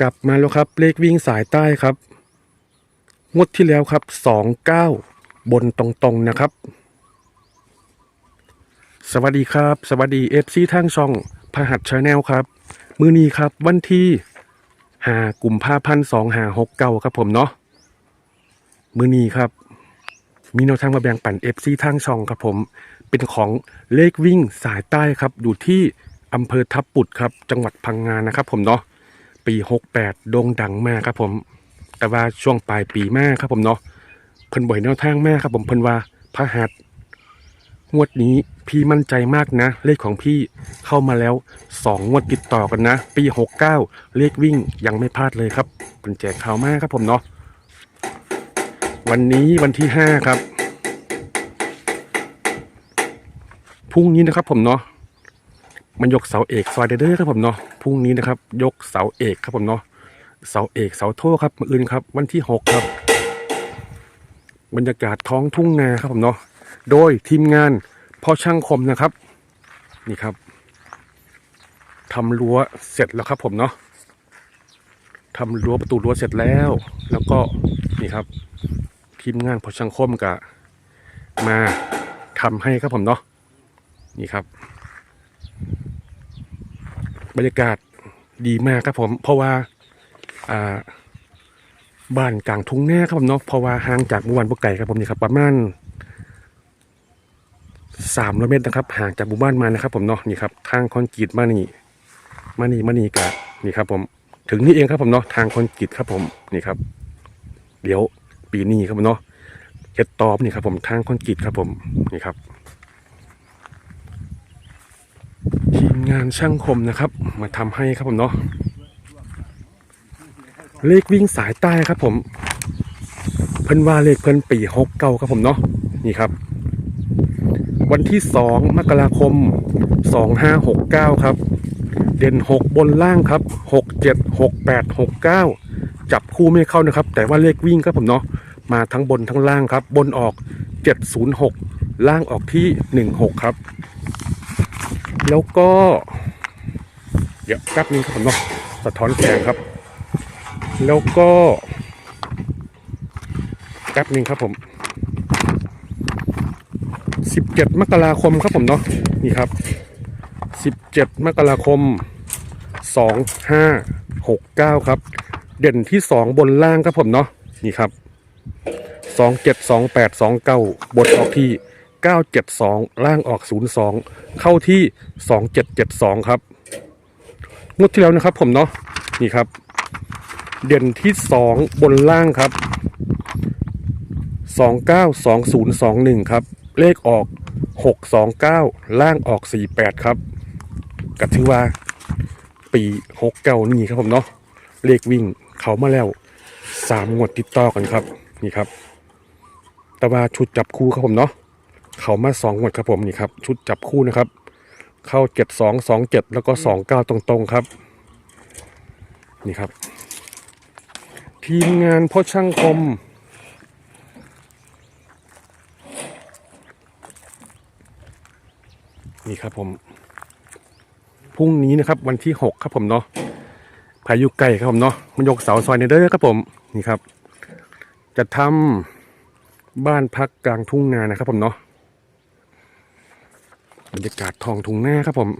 กลับมาแล้วครับ เลขวิ่งสายใต้ครับ งวดที่แล้วครับสองเก้าบนตรงๆนะครับ สวัสดีครับ สวัสดีเอฟซีทางช่องพหัสชาแนลครับ มือนี้ครับวันที่หากลุ่มผ้าพันสองหาหกเก้าครับผมเนาะมือนี้ครับ มีแนวทางมาแบ่งปันเอฟซีทางช่องครับผม เป็นของเลขวิ่งสายใต้ครับ อยู่ที่อำเภอทับปุดครับ จังหวัดพังงานนะครับผมเนาะ ปี68โด่งดังมากครับผม แต่ว่าช่วงปลายปีมากครับผมเนาะเพิ่นบ่อยแนวทางมากครับผมเพิ่นว่าพระหัสงวดนี้พี่มั่นใจมากนะ เลขของพี่เข้ามาแล้วสองงวดติดต่อกันนะ ปี69เลขวิ่งยังไม่พลาดเลยครับเป็นแจกข่าวมากครับผมเนาะวันนี้วันที่5ครับพรุ่งนี้นะครับผมเนาะ มันยกเสาเอกซอยเด้อครับผมเนาะพรุ่งนี้นะครับ ยกเสาเอกครับผมเนาะเสาเอกเสาโทครับมืออื่นครับ วันที่หกครับ บรรยากาศท้องทุ่งนาครับผมเนาะโดยทีมงานพ่อช่างคมนะครับ นี่ครับทำรั้วเสร็จแล้วครับผมเนาะทำรั้วประตูรั้วเสร็จแล้ว แล้วก็นี่ครับ ทีมงานพ่อช่างคมกะมาทำให้ครับผมเนาะนี่ครับ บรรยากาศดีมากครับผม เพราะว่าอ่าบ้านกลางทุ่งนาครับผมเนาะเพราะว่าห่างจากหมู่บ้านบุกไก่ครับผมนี่ครับประมาณสามร้อยเมตรนะครับห่างจากหมู่บ้านมานะครับ ผมเนาะนี่ครับทางคอนกรีตมานี่มานี่มานี่กะนี่ครับ ผม ถึงนี่เองครับผมเนาะทางคอนกรีตครับผมนี่ครับ เดี๋ยวปีนี้ครับผมเนาะเฮ็ดตอบนี่ครับ ผมทางคอนกรีตครับผมนี่ครับ ทีม งานช่างคมนะครับ มาทำให้ครับผมเนาะเลขวิ่งสายใต้ครับผม เพิ่นว่าเลขเพิ่นปีหกเก้าครับผมเนาะนี่ครับ วันที่สองมกราคมสองห้าหกเก้าครับ เด่นหกบนล่างครับหกเจ็ดหกแปดหกเก้าจับคู่ไม่เข้านะครับ แต่ว่าเลขวิ่งครับผมเนาะมาทั้งบนทั้งล่างครับ บนออกเจ็ดศูนย์หกล่างออกที่หนึ่งหกครับ แล้วก็ เดี๋ยวแป๊บนึงครับผมเนาะสะท้อนแสงครับ แล้วก็แป๊บนึงครับผม 17 มกราคมครับผมเนาะนี่ครับ 17 มกราคม 2569 ครับ เด่นที่ 2 บนล่างครับผมเนาะนี่ครับ 27 28 29บนออกที่ 972 ล่างออก 02 เข้าที่ 2772 ครับงวดที่แล้วนะครับผมเนาะนี่ครับ เด่นที่ 2 บนล่างครับ 292021 ครับ เลขออก 629 ล่างออก 48 ครับก็ถือว่า ปี69นี่ครับผมเนาะเลขวิ่งเขามาแล้ว3งวดติดต่อกันครับนี่ครับ แต่ว่าชุดจับคู่ครับผมเนาะ เขามา2งวดครับผมนี่ครับ ชุดจับคู่นะครับ เข้า7227แล้วก็29ตรงๆครับ นี่ครับ ทีมงานพ่อช่างคมนี่ครับผมพรุ่งนี้นะครับ วันที่หกครับผมเนาะพายุไก่ครับผมเนาะมันยกเสาซอยในเด้อครับผมนี่ครับ จะทำบ้านพักกลางทุ่งนานะครับผมเนาะ บรรยากาศทองทุ่งนาครับผม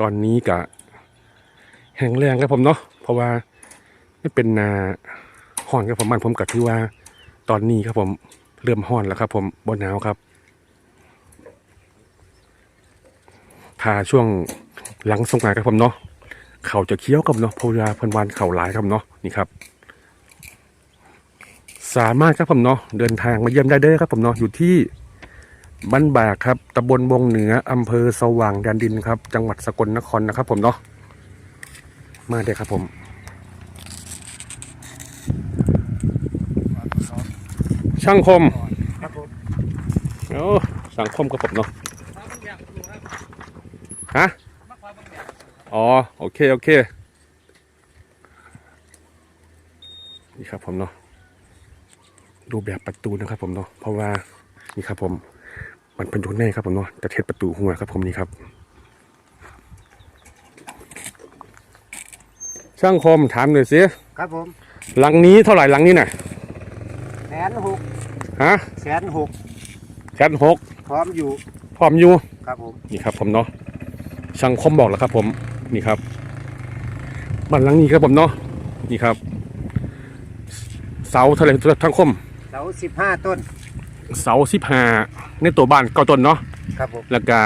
ตอนนี้กะแห้งแรงครับผมเนาะเพราะว่าไม่เป็นนาห่อนครับผมมันผมกับที่ว่า ตอนนี้ครับผมเริ่มห่อนแล้วครับ ผมบนหนาวครับถ้าช่วงหลังสงกรานต์ครับผมเนาะเขาจะเคี้ยวกับเนาะเพราะว่าเพิ่นวานเข่าหลายครับเนาะนี่ครับ สามารถครับผมเนาะเดินทางมาเยี่ยมได้เด้อครับผมเนาะอยู่ที่ บ้านบากครับตำบลวงเหนืออำเภอสว่างแดนดินครับ จังหวัดสกลนครนะครับ ผมเนาะมาเด้อครับผมช่างคมครับผมโอ้สังคมกับผมเนาะฮะอ๋อโอเคโอเคนี่ครับผมเนาะดูแบบประตูนะครับผมเนาะเพราะว่านี่ครับผม มันเป็นอยู่แน่ครับผมเนาะจะเทศประตูหัวครับผมนี่ครับ ช่างคมถามหน่อยสิครับผมหลังนี้เท่าไหร่หลังนี้น่ะแสนหกฮะแสนหกแสนหกพร้อมอยู่พร้อมอยู่ครับผมนี่ครับผมเนาะช่างคมบอกแล้วครับ ผมนี่ครับบ้านหลังนี้ครับผมเนาะนี่ครับ เสาเท่าไหร่ทั้งคมเสาสิบห้าต้น เสาสิบห้าในตัวบ้านเก้าต้นเนาะครับผมแล้วก็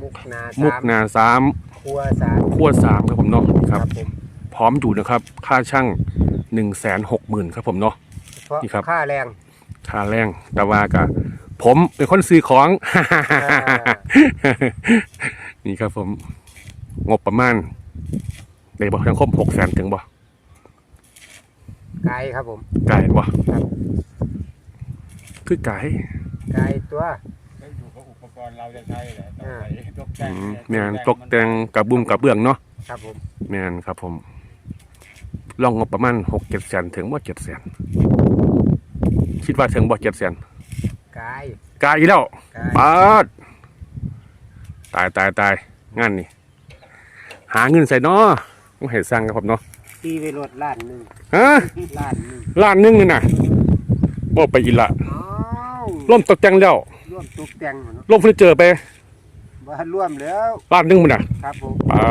มุกนามุกสามนาสามครัวสามขั้วสามครับผมเนาะนี่ครับ ผมพร้อมอยู่นะครับ ค่าช่างหนึ่งแสนหกหมื่นครับผมเนาะ เพราะนี่ครับ ค่าแรง ค่าแรงแต่ว่าก็ผมเป็นคนซื้อของ นี่ครับผม งบประมาณได้บอกทั้งครบหกแสนถึงบ่ไก่ครับผมไก่บ่ครับ คือไก่ไก่ตัวไม่อยู่กับอุปกรณ์เราจะใช้แหละต้องอ่าไปตกแต่อืงมแม่นตกแต่งกับบุ้มกับเบื้องเนาะครับผมแม่นครับผมลองงบประมาณหกเจ็ดแสนถึงบ่เจ็ดแสนคิดว่าถึงบ่เจ็ดแสนไก่ไก่อีกแล้วไก่ปาดตายตายตายงานนี่หาเงินใส่เนาะต้องให้สร้างครับผมเนาะตีไปรถล้านหนึ่งฮะล้านหนึ่งล้านหนึงนี่น่ะบ่ไปอีกละอ้าว ร่วมตกแต่งแล้วร่วมตกแต่งหมดเนอะร่วมเฟอร์นิเจอร์ไปบ้านร่วมแล้วล้านหนึงมันน่ะครับผมปา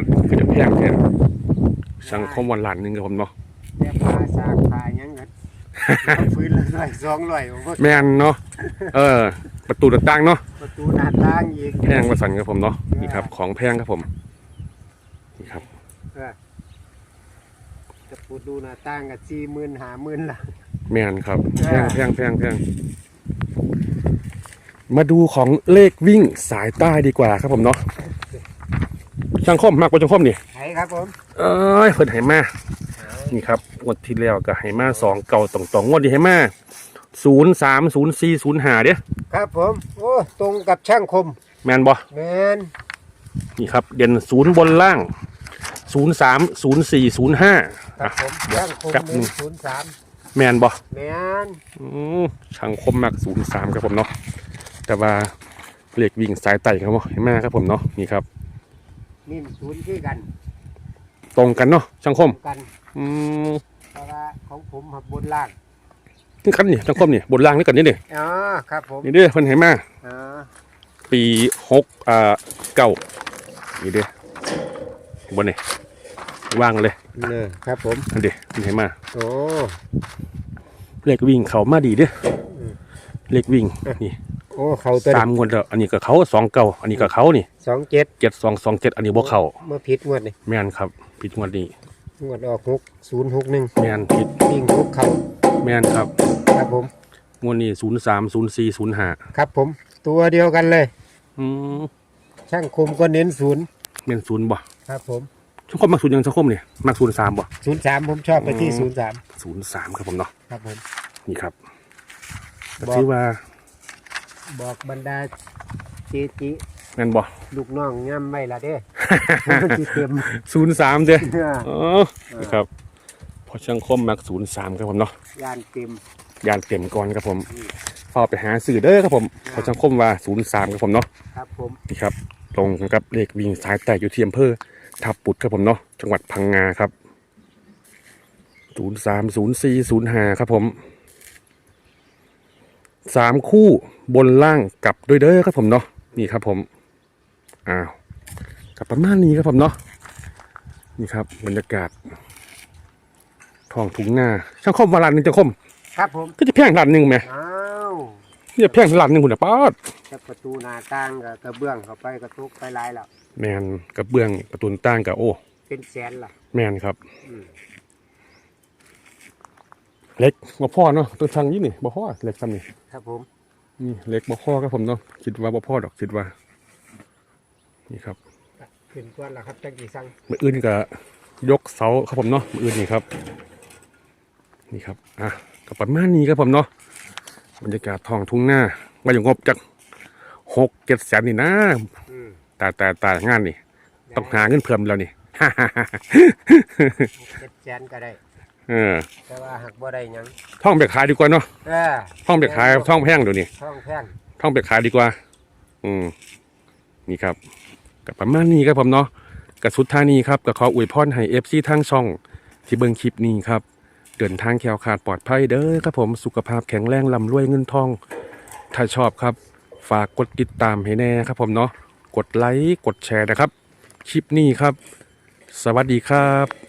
ดคือจะแพงแท้สังคมวันล้านหนึงครับผมเนาะแต่พาสร้างพาหยังกันเอาฟื้นละร้อยสองร้อยผมก็แม่นเนาะเออ ประตูต่างๆเนาะประตูหน้าต่างอีกแพงมาสั่นครับผมเนาะนี่ครับ ของแพงครับผมนี่ครับ เออจะปูดูหน้าต่างกับสี่หมื่นห้าหมื่นละ แม่นครับแพงแพงแพงแพง มาดูของเลขวิ่งสายใต้ดีกว่าครับผมเนาะช่างคมมากกว่าช่างคมนี่ไหนครับผมเอ้ยเพิ่นให้มานี่ครับงวดที่แล้วก็ให้มาสองเก่าตรงๆงวดนี้ให้มาศูนย์สามศูนย์สี่ศูนย์ห้าเด้ครับผมโอ้ตรงกับช่างคม แมนบ่แมนนี่ครับ เด่นศูนย์บนล่างศูนย์สามศูนย์สี่ศูนย์ห้าครับผมช่างคมแป๊บหหนึนึ่งงศูนย์สามแมนบ่แมนอืมช่างคมมากศูนย์สามครับผมเนาะ แต่ว่าเลขวิ่งสายไต่ครับผมให้มาครับผมเนาะนี่ครับ นิ่มศูนย์ที่กันตรงกันเนาะช่างคมกันอืมเพราะว่าของผมหับบนล่างนี่ครับนี่ช่างคมนี่บนล่างนี่กันนี่เด้อ๋อครับผมนี่เด้อเพิ่นให้มาอ๋อปีหกอ่าเก้านี่เด้บนนี่ว่างเลยเนี่ยครับผมอันเด้มันให้มาโอ้เลขวิ่งเขามาดีเด้ออืมเลขวิ่งนี่ โอ้เขาตัวสามงวดแล้วอันนี้ก็เขาสองเก้าอันนี้ก็เขานี่สองเจ็ดเจ็ดสองสองเจ็ดอันนี้บ่เขาเมื่อผิดงวดนี่แม่นครับผิดงวดนี้งวดออกหกศูนย์หกหนึ่งแม่นผิดวิ่งหกเขาแม่นครับ ครับผมงวดนี้ศูนย์สามศูนย์สี่ศูนย์ห้าครับผม ตัวเดียวกันเลยอืมช่างคมก็เน้นศูนย์แม่นศูนย์บ่ครับผมช่างคมมักศูนย์ยังช่างคมนี่มักศูนย์สามบ่ศูนย์สามผมชอบไปที่อืมศูนย์สามศูนย์สามครับผมเนาะครับผมนี่ครับก็บอกถือว่า บอกบรรดาเจจิแม่นบ่ลูกน้องย่ำไม่ละเด้ มันสิเต็มศูนย์สามเด้เนื้ออ๋อนี่ครับพอช่างคมมักศูนย์สามครับผมเนาะยานเต็มยานเต็มก่อนครับผมพอไปหาสื่อเด้อครับผมพอช่างคมว่าศูนย์สามครับผมเนาะครับผมนี่ครับตรงกับเลขวิ่งสายแตกอยู่ที่อำเภอทับปุดครับผมเนาะจังหวัดพังงาครับศูนย์สามศูนย์สี่ศูนย์ห้าครับผม สามคู่บนล่างกลับด้วยเด้อครับผมเนาะนี่ครับผมอ้าวกลับประมาณนี้ครับผมเนาะนี่ครับบรรยากาศท้องทุ่งนาช่างคมวาลานหนึ่งจะคมครับผมก็จะแพงล้านหนึ่งไหมอ้าวนี่จะแพงล้านหนึ่งคุณนะป้าดแต่ประตูหน้าต่างกับกระเบื้องเข้าไปกระตุกไปหลายแล้วแมนกระเบื้องประตูต่างกับโอ้เป็นแสนละแมนครับ อืมเล็กบ่พ่อเนาะตัวทางนี้นี่บ่พ่อเล็กซ้ำนี่ครับผมนี่เล็กบ่พ่อครับผมเนาะคิดว่าบ่พ่อดอกคิดว่า นี่ครับขึ้นก้อนละครับจังกี่สั่งมืออื่นก็ยกเสาครับผมเนาะมืออื่นนี่ครับ นี่ครับอะก็ประมาณนี้ครับผมเนาะบรรยากาศท้องทุ่งหน้าว่าอย่างงบจากหกเจ็ดแสนนี่นะอืมตายตายตายงานนี่ ต้องหาเงินเพิ่มแล้วนี่เจ็ดแสนก็ได้ เออแต่ว่าหักบ่ได้หยังท่องไปขายดีกว่าเนาะเออท่องไปขายท่องแพงเดี๋ยวนี้ท่องแพงท่องไปขายดีกว่า อืมนี่ครับกับประมาณนี้ครับผมเนาะกับสุดท่านี้ครับก็ขออวยพรให้ FC ทางช่อง ที่เบิ่งคลิปนี้ครับ เดินทางแคล้วขาดปลอดภัยเด้อครับผมสุขภาพแข็งแรงลำรวยเงินทอง ถ้าชอบครับ ฝากกดติดตามให้แน่ครับผมเนาะกดไลค์กดแชร์นะครับ คลิปนี้ครับ สวัสดีครับ